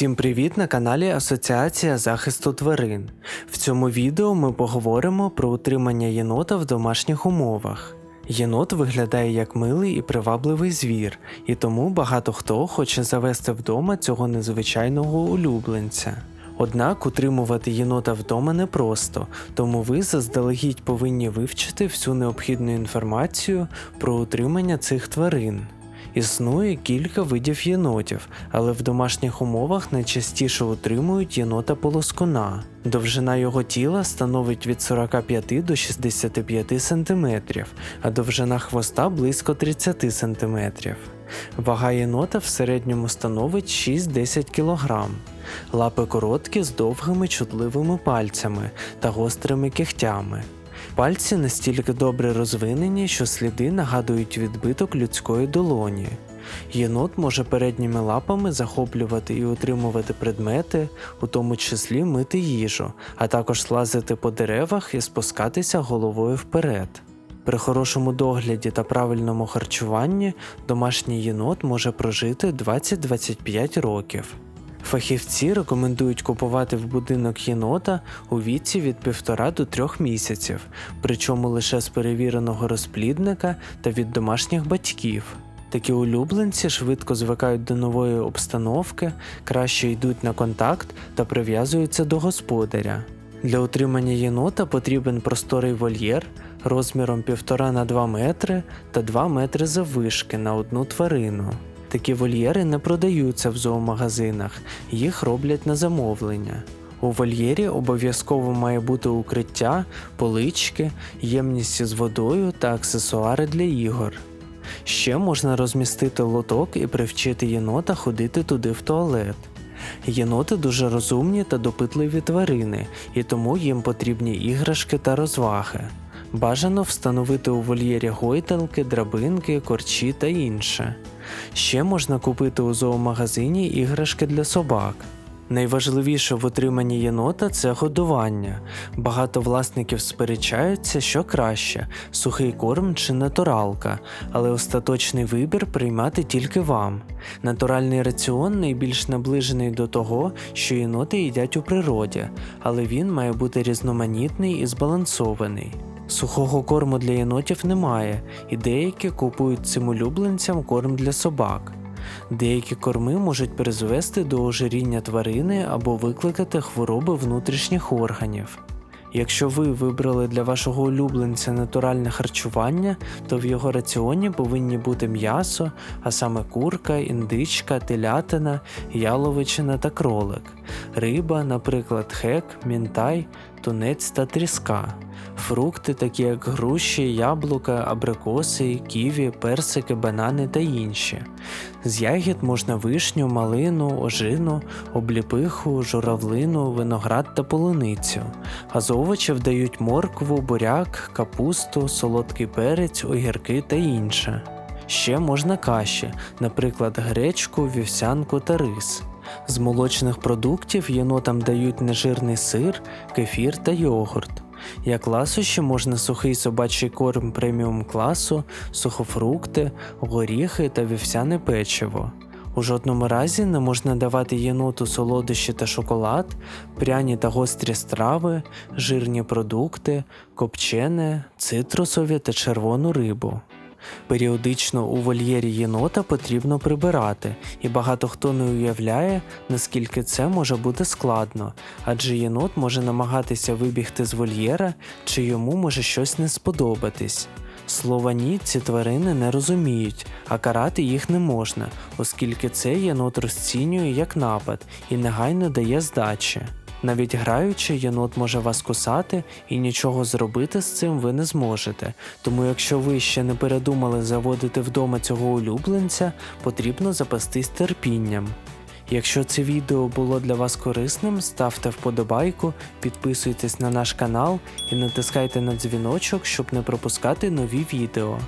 Всім привіт на каналі Асоціація захисту тварин. В цьому відео ми поговоримо про утримання єнота в домашніх умовах. Єнот виглядає як милий і привабливий звір, і тому багато хто хоче завести вдома цього незвичайного улюбленця. Однак утримувати єнота вдома непросто, тому ви заздалегідь повинні вивчити всю необхідну інформацію про утримання цих тварин. Існує кілька видів єнотів, але в домашніх умовах найчастіше утримують єнота полоскуна. Довжина його тіла становить від 45 до 65 см, а довжина хвоста близько 30 см. Вага єнота в середньому становить 6-10 кг. Лапи короткі з довгими чутливими пальцями та гострими кігтями. Пальці настільки добре розвинені, що сліди нагадують відбиток людської долоні. Єнот може передніми лапами захоплювати і утримувати предмети, у тому числі мити їжу, а також слазити по деревах і спускатися головою вперед. При хорошому догляді та правильному харчуванні домашній єнот може прожити 20-25 років. Фахівці рекомендують купувати в будинок єнота у віці від 1,5 до 3 місяців, причому лише з перевіреного розплідника та від домашніх батьків. Такі улюбленці швидко звикають до нової обстановки, краще йдуть на контакт та прив'язуються до господаря. Для утримання єнота потрібен просторий вольєр розміром 1,5 на 2 метри та 2 метри заввишки на одну тварину. Такі вольєри не продаються в зоомагазинах, їх роблять на замовлення. У вольєрі обов'язково має бути укриття, полички, ємність з водою та аксесуари для ігор. Ще можна розмістити лоток і привчити єнота ходити туди в туалет. Єноти дуже розумні та допитливі тварини, і тому їм потрібні іграшки та розваги. Бажано встановити у вольєрі гойдалки, драбинки, корчі та інше. Ще можна купити у зоомагазині іграшки для собак. Найважливіше в утриманні єнота це годування. Багато власників сперечаються, що краще сухий корм чи натуралка, але остаточний вибір приймати тільки вам. Натуральний раціон найбільш наближений до того, що єноти їдять у природі, але він має бути різноманітний і збалансований. Сухого корму для єнотів немає, і деякі купують цим улюбленцям корм для собак. Деякі корми можуть призвести до ожиріння тварини або викликати хвороби внутрішніх органів. Якщо ви вибрали для вашого улюбленця натуральне харчування, то в його раціоні повинні бути м'ясо, а саме курка, індичка, телятина, яловичина та кролик, риба, наприклад, хек, мінтай, тунець та тріска. Фрукти, такі як груші, яблука, абрикоси, ківі, персики, банани та інші. З ягід можна вишню, малину, ожину, обліпиху, журавлину, виноград та полуницю. А з овочів дають моркву, буряк, капусту, солодкий перець, огірки та інше. Ще можна каші, наприклад, гречку, вівсянку та рис. З молочних продуктів єнотам дають нежирний сир, кефір та йогурт. Як ласощі можна сухий собачий корм преміум класу, сухофрукти, горіхи та вівсяне печиво. У жодному разі не можна давати єноту солодощі та шоколад, пряні та гострі страви, жирні продукти, копчене, цитрусові та червону рибу. Періодично у вольєрі єнота потрібно прибирати, і багато хто не уявляє, наскільки це може бути складно, адже єнот може намагатися вибігти з вольєра, чи йому може щось не сподобатись. Слова ні ці тварини не розуміють, а карати їх не можна, оскільки це єнот розцінює як напад і негайно дає здачі. Навіть граючи, єнот може вас кусати і нічого зробити з цим ви не зможете. Тому, якщо ви ще не передумали заводити вдома цього улюбленця, потрібно запастись терпінням. Якщо це відео було для вас корисним, ставте вподобайку, підписуйтесь на наш канал і натискайте на дзвіночок, щоб не пропускати нові відео.